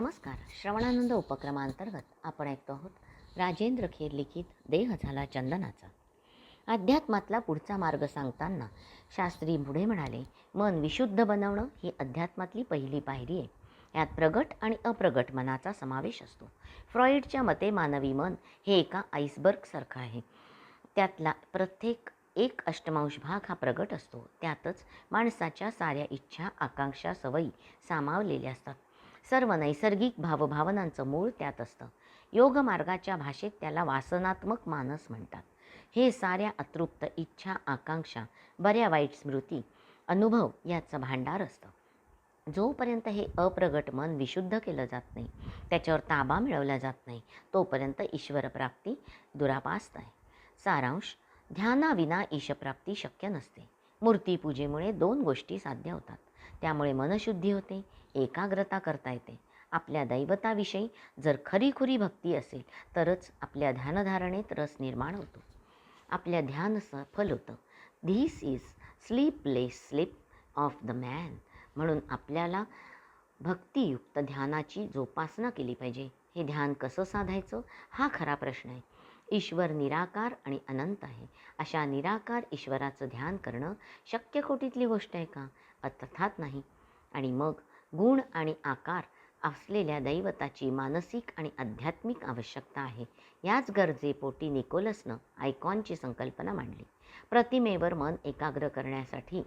नमस्कार. श्रवणानंद उपक्रमांतर्गत आपण ऐकतो आहोत राजेंद्र खेर लिखित देह झाला चंदनाचा. अध्यात्मातला पुढचा मार्ग सांगताना शास्त्री पुढे म्हणाले मन विशुद्ध बनवणं ही अध्यात्मातली पहिली पायरी आहे. यात प्रगट आणि अप्रगट मनाचा समावेश असतो. फ्रॉईडच्या मते मानवी मन हे एका आईसबर्गसारखं आहे. त्यातला प्रत्येक एक अष्टमांश भाग हा प्रगट असतो. त्यातच माणसाच्या साऱ्या इच्छा आकांक्षा सवयी सामावलेल्या असतात. सर्व नैसर्गिक भावभावनांचं मूळ त्यात असतं. योगमार्गाच्या भाषेत त्याला वासनात्मक मानस म्हणतात. हे साऱ्या अतृप्त इच्छा आकांक्षा बऱ्या वाईट स्मृती अनुभव याचं भांडार असतं. जोपर्यंत हे अप्रगट मन विशुद्ध केलं जात नाही त्याच्यावर ताबा मिळवला जात नाही तोपर्यंत ईश्वरप्राप्ती दुरापास्त आहे. सारांश ध्यानाविना ईशप्राप्ती शक्य नसते. मूर्तीपूजेमुळे दोन गोष्टी साध्य होतात. त्यामुळे मनशुद्धी होते एकाग्रता करता येते. आपल्या दैवताविषयी जर खरीखुरी भक्ती असेल तरच आपल्या ध्यानधारणेत रस निर्माण होतो. आपल्या ध्यान सफल होतं. This is sleepless sleep of the man म्हणून आपल्याला भक्तियुक्त ध्यानाची जोपासना केली पाहिजे. हे ध्यान कसं साधायचं? हा खरा प्रश्न आहे. ईश्वर निराकार आणि अनंत आहे. अशा निराकार ईश्वराचं ध्यान करणं शक्य कोटीतली गोष्ट आहे का? अर्थात नाही. आणि मग गुण आणि आकार असलेल्या दैवताची मानसिक आणि आध्यात्मिक आवश्यकता आहे. याच गरजेपोटी निकोलसनं आयकॉनची संकल्पना मांडली. प्रतिमेवर मन एकाग्र करण्यासाठी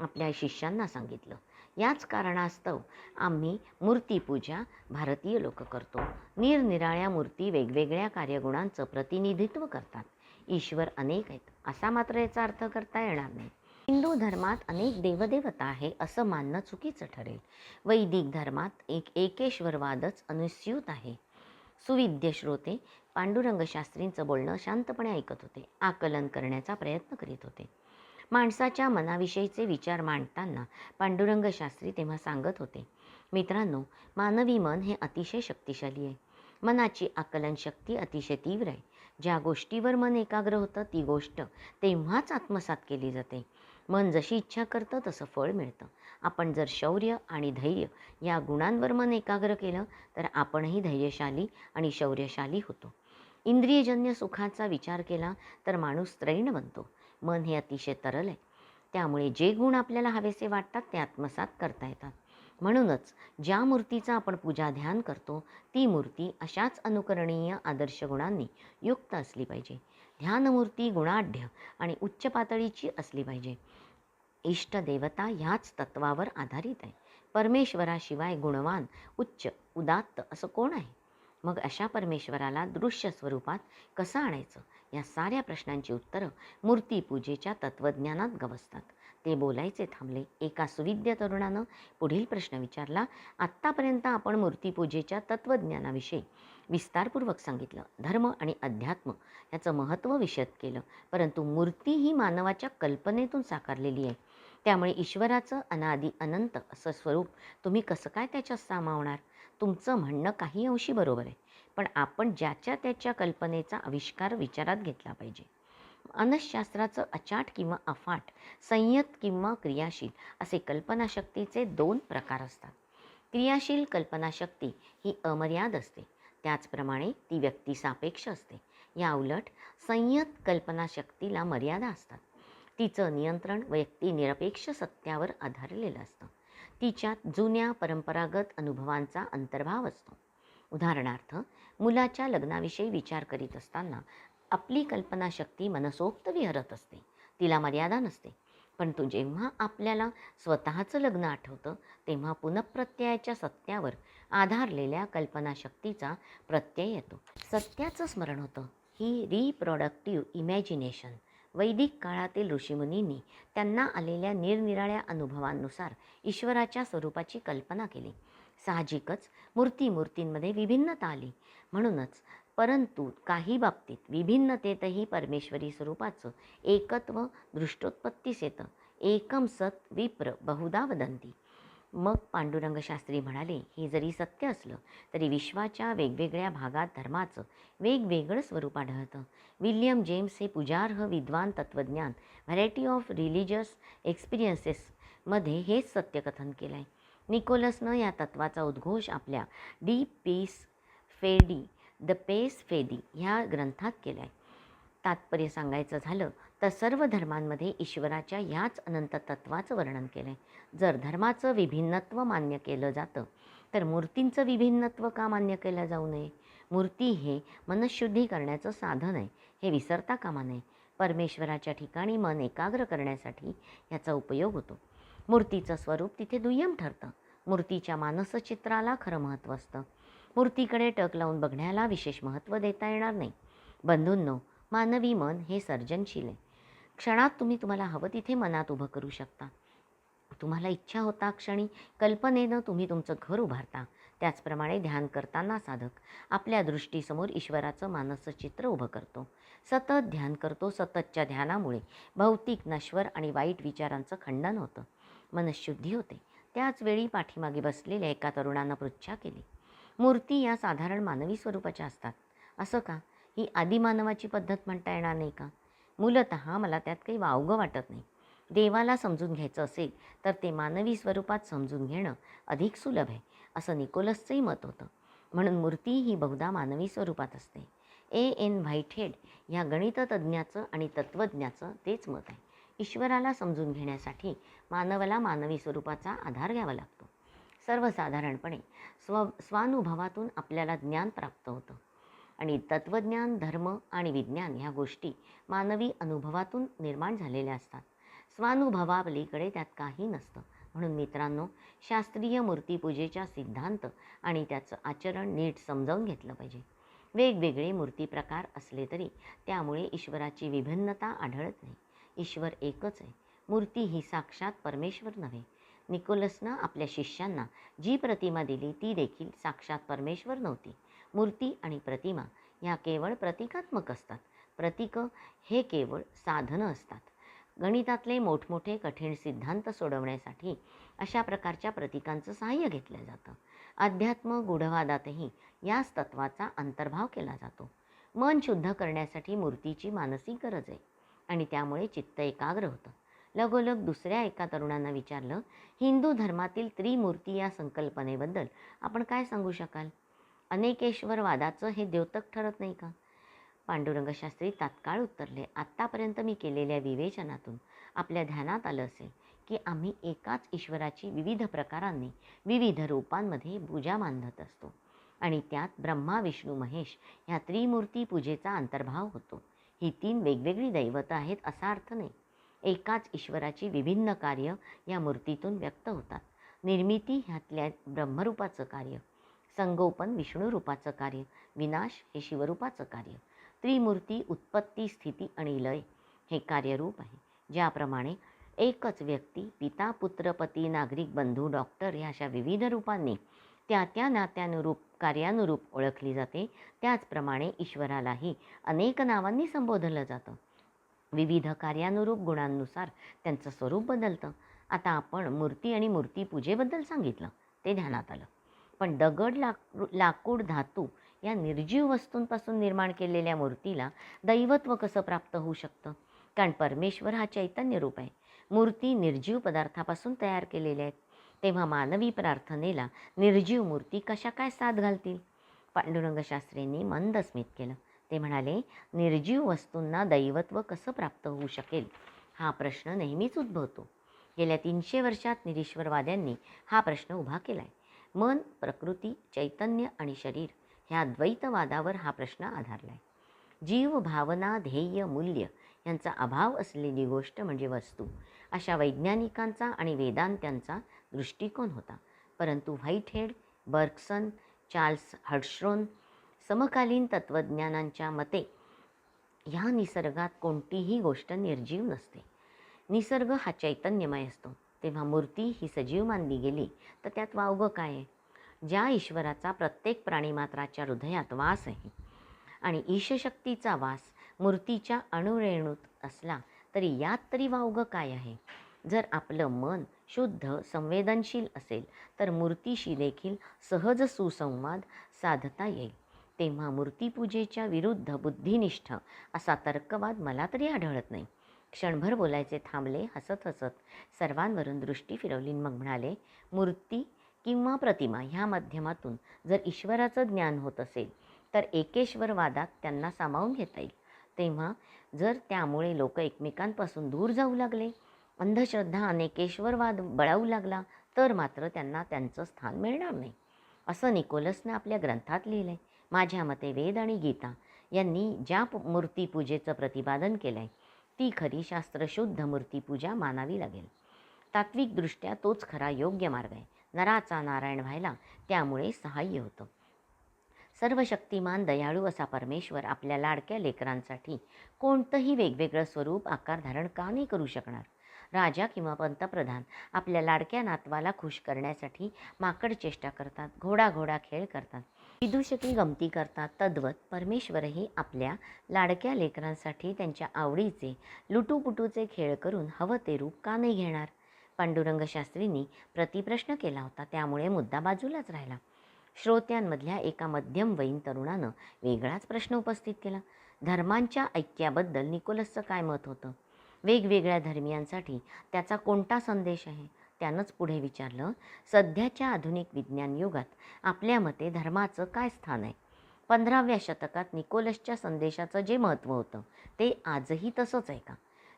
आपल्या शिष्यांना सांगितलं. याच कारणास्तव आम्ही मूर्तीपूजा भारतीय लोक करतो. निरनिराळ्या मूर्ती वेगवेगळ्या कार्यगुणांचं प्रतिनिधित्व करतात. ईश्वर अनेक आहेत. असा मात्र याचा अर्थ करता येणार नाही. हिंदू धर्मात अनेक देवदेवता आहे असं मानणं चुकीचं ठरेल. वैदिक धर्मात एक एकेश्वरवादच अनुस्यूत आहे. सुविद्य श्रोते पांडुरंग शास्त्रींचं बोलणं शांतपणे ऐकत होते. आकलन करण्याचा प्रयत्न करीत होते. माणसाच्या मनाविषयीचे विचार मांडताना पांडुरंग शास्त्री तेव्हा सांगत होते मित्रांनो मानवी मन हे अतिशय शक्तिशाली आहे. मनाची आकलन शक्ती अतिशय तीव्र आहे. ज्या गोष्टीवर मन एकाग्र होतं ती गोष्ट तेव्हाच आत्मसात केली जाते. मन जशी इच्छा करतं तसं फळ मिळतं. आपण जर शौर्य आणि धैर्य या गुणांवर मन एकाग्र केलं तर आपणही धैर्यशाली आणि शौर्यशाली होतो. इंद्रियजन्य सुखाचा विचार केला तर माणूस त्रैण बनतो. मन हे अतिशय तरल आहे. त्यामुळे जे गुण आपल्याला हवेसे वाटतात ते आत्मसात करता येतात. म्हणूनच ज्या मूर्तीचा आपण पूजा ध्यान करतो ती मूर्ती अशाच अनुकरणीय आदर्श गुणांनी युक्त असली पाहिजे. ध्यानमूर्ती गुणाढ्य आणि उच्च पातळीची असली पाहिजे. इष्टदेवता ह्याच तत्वावर आधारित आहे. परमेश्वराशिवाय गुणवान उच्च उदात्त असं कोण आहे? मग अशा परमेश्वराला दृश्य स्वरूपात कसं आणायचं? या साऱ्या प्रश्नांची उत्तरं मूर्तीपूजेच्या तत्त्वज्ञानात गवसतात. ते बोलायचे थांबले. एका सुविद्य तरुणानं पुढील प्रश्न विचारला आत्तापर्यंत आपण मूर्तीपूजेच्या तत्त्वज्ञानाविषयी विस्तारपूर्वक सांगितलं. धर्म आणि अध्यात्म याचं महत्त्व विशद केलं. परंतु मूर्ती ही मानवाच्या कल्पनेतून साकारलेली आहे. त्यामुळे ईश्वराचं अनादी अनंत असं स्वरूप तुम्ही कसं काय त्याच्यात सामावणार? तुमचं म्हणणं काही अंशी बरोबर आहे पण आपण ज्याच्या त्याच्या कल्पनेचा आविष्कार विचारात घेतला पाहिजे. अनशास्त्राचं अचाट किंवा अफाट संयत किंवा क्रियाशील असे कल्पनाशक्तीचे दोन प्रकार असतात. क्रियाशील कल्पनाशक्ती ही अमर्याद असते. त्याचप्रमाणे ती व्यक्तिसापेक्ष असते. या उलट संयत कल्पनाशक्तीला मर्यादा असतात. तिचं नियंत्रण व्यक्तिनिरपेक्ष सत्यावर आधारलेलं असतं. तिच्यात जुन्या परंपरागत अनुभवांचा अंतर्भाव असतो. उदाहरणार्थ मुलाच्या लग्नाविषयी विचार करीत असताना आपली कल्पनाशक्ती मनसोक्त विहरत असते. तिला मर्यादा नसते. परंतु जेव्हा आपल्याला स्वतःचं लग्न आठवतं तेव्हा पुनप्रत्ययाच्या सत्यावर आधारलेल्या कल्पनाशक्तीचा प्रत्यय येतो. सत्याचं स्मरण होतं. ही रिप्रोडक्टिव्ह इमॅजिनेशन वैदिक काळातील ऋषीमुनींनी त्यांना आलेल्या निरनिराळ्या अनुभवांनुसार ईश्वराच्या स्वरूपाची कल्पना केली. साहजिकच मूर्ती मूर्तींमध्ये विभिन्नता आली. म्हणूनच परंतु काही बाबतीत विभिन्नतेतही परमेश्वरी स्वरूपाचं एकत्व दृष्टोत्पत्तीस येतं. एकम सत विप्र बहुधा वदंती मग पांडुरंग शास्त्री म्हणाले हे जरी सत्य असलं तरी विश्वाच्या वेगवेगळ्या भागात धर्माचं वेगवेगळं स्वरूप आढळतं. विल्यम जेम्स हे पुजार्ह विद्वान तत्त्वज्ञान व्हरायटी ऑफ रिलिजियस एक्सपिरियन्सेसमध्ये हेच सत्यकथन केलं आहे निकोलसनं या तत्वाचा उद्घोष आपल्या डी पीस फेडी द पेस फेदी ह्या ग्रंथात केला आहे तात्पर्य सांगायचं झालं तर सर्व धर्मांमध्ये ईश्वराच्या याच अनंत तत्वाचं वर्णन केलं आहे जर धर्माचं विभिन्नत्व मान्य केलं जातं तर मूर्तींचं विभिन्नत्व का मान्य केलं जाऊ नये? मूर्ती हे मनशुद्धी करण्याचं साधन आहे हे विसरता कामा नये. परमेश्वराच्या ठिकाणी मन एकाग्र करण्यासाठी याचा उपयोग होतो. मूर्तीचं स्वरूप तिथे दुय्यम ठरतं. मूर्तीच्या मानसचित्राला खरं महत्त्व असतं. मूर्तीकडे टक लावून बघण्याला विशेष महत्त्व देता येणार नाही. बंधूंनो मानवी मन हे सर्जनशील आहे. क्षणात तुम्ही तुम्हाला हवं तिथे मनात उभं करू शकता. तुम्हाला इच्छा होता क्षणी कल्पनेनं तुम्ही तुमचं घर उभारता. त्याचप्रमाणे ध्यान करताना साधक. आपल्या दृष्टीसमोर ईश्वराचं मानसचित्र उभं करतो. सतत ध्यान करतो सततच्या ध्यानामुळे. भौतिक नश्वर आणि वाईट विचारांचं खंडन होतं. मनशुद्धी होते. त्याच वेळी पाठीमागे बसलेल्या एका तरुणानं पृच्छा केली. मूर्ती या साधारण मानवी स्वरूपाच्या असतात. असं का? ही आदिमानवाची पद्धत म्हणता येणार नाही का? मूलत मला त्यात काही वावगं वाटत नाही. देवाला समजून घ्यायचं असेल तर ते मानवी स्वरूपात समजून घेणं अधिक सुलभ आहे असं निकोलसचंही मत होतं. म्हणून मूर्ती ही बहुधा मानवी स्वरूपात असते. ए. एन. व्हाईटहेड ह्या गणिततज्ज्ञाचं आणि तत्त्वज्ञाचं तेच मत आहे. ईश्वराला समजून घेण्यासाठी मानवाला मानवी स्वरूपाचा आधार घ्यावा लागतो. सर्वसाधारणपणे स्व स्वानुभवातून आपल्याला ज्ञान प्राप्त होतं. आणि तत्त्वज्ञान धर्म आणि विज्ञान ह्या गोष्टी मानवी अनुभवातून निर्माण झालेल्या असतात. स्वानुभवापलीकडे त्यात काही नसतं. म्हणून मित्रांनो शास्त्रीय मूर्तीपूजेचा सिद्धांत आणि त्याचं आचरण नीट समजावून घेतलं पाहिजे. वेगवेगळे मूर्ती प्रकार असले तरी त्यामुळे ईश्वराची विभिन्नता आढळत नाही. ईश्वर एकच आहे. मूर्ती ही साक्षात परमेश्वर नव्हे. निकोलसनं आपल्या शिष्यांना जी प्रतिमा दिली ती देखील साक्षात परमेश्वर नव्हती. मूर्ती आणि प्रतिमा ह्या केवळ प्रतिकात्मक असतात. प्रतीकं हे केवळ साधनं असतात. गणितातले मोठमोठे कठीण सिद्धांत सोडवण्यासाठी अशा प्रकारच्या प्रतीकांचं सहाय्य घेतलं जातं. अध्यात्म गूढवादातही याच तत्वाचा अंतर्भाव केला जातो. मन शुद्ध करण्यासाठी मूर्तीची मानसिक गरज आहे आणि त्यामुळे चित्त एकाग्र होतं. लगोलग दुसऱ्या एका तरुणांना विचारलं हिंदू धर्मातील त्रिमूर्ती या संकल्पनेबद्दल आपण काय सांगू शकाल? अनेकेश्वरवादाचं हे द्योतक ठरत नाही का? पांडुरंग शास्त्री तात्काळ उत्तरले. आत्तापर्यंत मी केलेल्या विवेचनातून आपल्या ध्यानात आलं असेल की आम्ही एकाच ईश्वराची विविध प्रकारांनी विविध रूपांमध्ये पूजा मानत असतो आणि त्यात ब्रह्मा विष्णू महेश ह्या त्रिमूर्ती पूजेचा अंतर्भाव होतो. ही तीन वेगवेगळी दैवतं आहेत असा अर्थ नाही. एकाच ईश्वराची विभिन्न कार्य या मूर्तीतून व्यक्त होतात. निर्मिती ह्यातल्या ब्रह्मरूपाचं कार्य संगोपन विष्णू रूपाचं कार्य विनाश हे शिवरूपाचं कार्य त्रिमूर्ती उत्पत्ती स्थिती आणि लय हे कार्यरूप आहे. ज्याप्रमाणे एकच व्यक्ती पिता पुत्र पती नागरिक बंधू डॉक्टर ह्या अशा विविध रूपांनी त्या त्या नात्यानुरूप कार्यानुरूप ओळखली जाते. त्याचप्रमाणे ईश्वरालाही अनेक नावांनी संबोधलं जातं. विविध कार्यानुरूप गुणांनुसार त्यांचं स्वरूप बदलतं. आता आपण मूर्ती आणि मूर्तीपूजेबद्दल सांगितलं. ते ध्यानात आलं. पण दगड लाकू लाकूड धातू या निर्जीव वस्तूंपासून निर्माण केलेल्या मूर्तीला दैवत्व कसं प्राप्त होऊ शकतं? कारण परमेश्वर हा चैतन्य रूप आहे. मूर्ती निर्जीव पदार्थापासून तयार केलेल्या आहेत. तेव्हा मानवी प्रार्थनेला निर्जीव मूर्ती कशा काय साथ घालतील? पांडुरंग शास्त्रींनी मंद स्मित केलं. ते म्हणाले निर्जीव वस्तूंना दैवत्व कसं प्राप्त होऊ शकेल? हा प्रश्न नेहमीच उद्भवतो. गेल्या तीनशे वर्षात निरीश्वरवाद्यांनी हा प्रश्न उभा केला आहे मन प्रकृती चैतन्य आणि शरीर ह्या द्वैतवादावर हा प्रश्न आधारला आहे जीव भावना ध्येय मूल्य यांचा अभाव असलेली गोष्ट म्हणजे वस्तू. अशा वैज्ञानिकांचा आणि वेदांत्यांचा दृष्टिकोन होता. परंतु व्हाईटहेड बर्गसन चार्ल्स हर्ट्श्रोन समकालीन तत्त्वज्ञानांच्या मते ह्या निसर्गात कोणतीही गोष्ट निर्जीव नसते. निसर्ग हा चैतन्यमय असतो. तेव्हा मूर्ती ही सजीव मानली गेली. तर त्यात वावगं काय आहे? ज्या ईश्वराचा प्रत्येक प्राणीमात्राच्या हृदयात वास आहे आणि ईशशक्तीचा वास मूर्तीच्या अणुरेणूत असला तरी यात तरी वावगं काय आहे? जर आपलं मन शुद्ध संवेदनशील असेल तर मूर्तीशी देखील सहज सुसंवाद साधता येईल. तेव्हा मूर्तीपूजेच्या विरुद्ध बुद्धिनिष्ठ असा तर्कवाद मला तरी आढळत नाही. क्षणभर बोलायचे थांबले हसत हसत सर्वांवरून दृष्टी फिरवली मग म्हणाले मूर्ती किंवा प्रतिमा ह्या माध्यमातून जर ईश्वराचं ज्ञान होत असेल तर एकेश्वरवादात त्यांना सामावून घेता येईल. तेव्हा जर त्यामुळे लोक एकमेकांपासून दूर जाऊ लागले अंधश्रद्धा अनेकेश्वरवाद बळावू लागला तर मात्र त्यांना त्यांचं स्थान मिळणार नाही. असं निकोलसनं आपल्या ग्रंथात लिहिलं आहे माझ्या मते वेद आणि गीता यांनी ज्या मूर्तीपूजेचं प्रतिपादन केलं आहे ती खरी शास्त्रशुद्ध मूर्तीपूजा मानावी लागेल. तात्विकदृष्ट्या तोच खरा योग्य मार्ग आहे. नराचा नारायण व्हायला त्यामुळे सहाय्य होतं. सर्व शक्तिमान दयाळू असा परमेश्वर आपल्या लाडक्या लेकरांसाठी कोणतंही वेगवेगळं स्वरूप आकार धारण का नाही करू शकणार? राजा किंवा पंतप्रधान आपल्या लाडक्या नातवाला खुश करण्यासाठी माकड चेष्टा करतात घोडा घोडा खेळ करतात. विदूषकी गमती करतात तद्वत परमेश्वरही आपल्या लाडक्या लेकरांसाठी त्यांच्या आवडीचे लुटूपुटूचे खेळ करून हवं ते रूप का नाही घेणार? पांडुरंग शास्त्रींनी प्रतिप्रश्न केला होता त्यामुळे मुद्दा बाजूलाच राहिला. श्रोत्यांमधल्या एका मध्यमवयीन तरुणानं वेगळाच प्रश्न उपस्थित केला. धर्मांच्या ऐक्याबद्दल निकोलसचं काय मत होतं? वेगवेगळ्या धर्मियांसाठी त्याचा कोणता संदेश आहे? त्यानंच पुढे विचारलं सध्याच्या आधुनिक विज्ञान युगात आपल्या मते धर्माचं काय स्थान आहे? पंधराव्या शतकात निकोलसच्या संदेशाचं जे महत्त्व होतं ते आजही तसंच आहे का?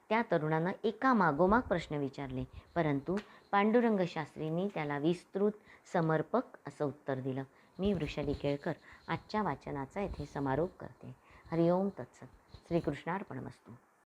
त्या तरुणानं एका मागोमाग प्रश्न विचारले परंतु पांडुरंग शास्त्रींनी त्याला विस्तृत समर्पक असं उत्तर दिलं. मी वृषाली केळकर आजच्या वाचनाचा येथे समारोप करते. हरिओम तत्सत. श्रीकृष्णार्पणमस्तू.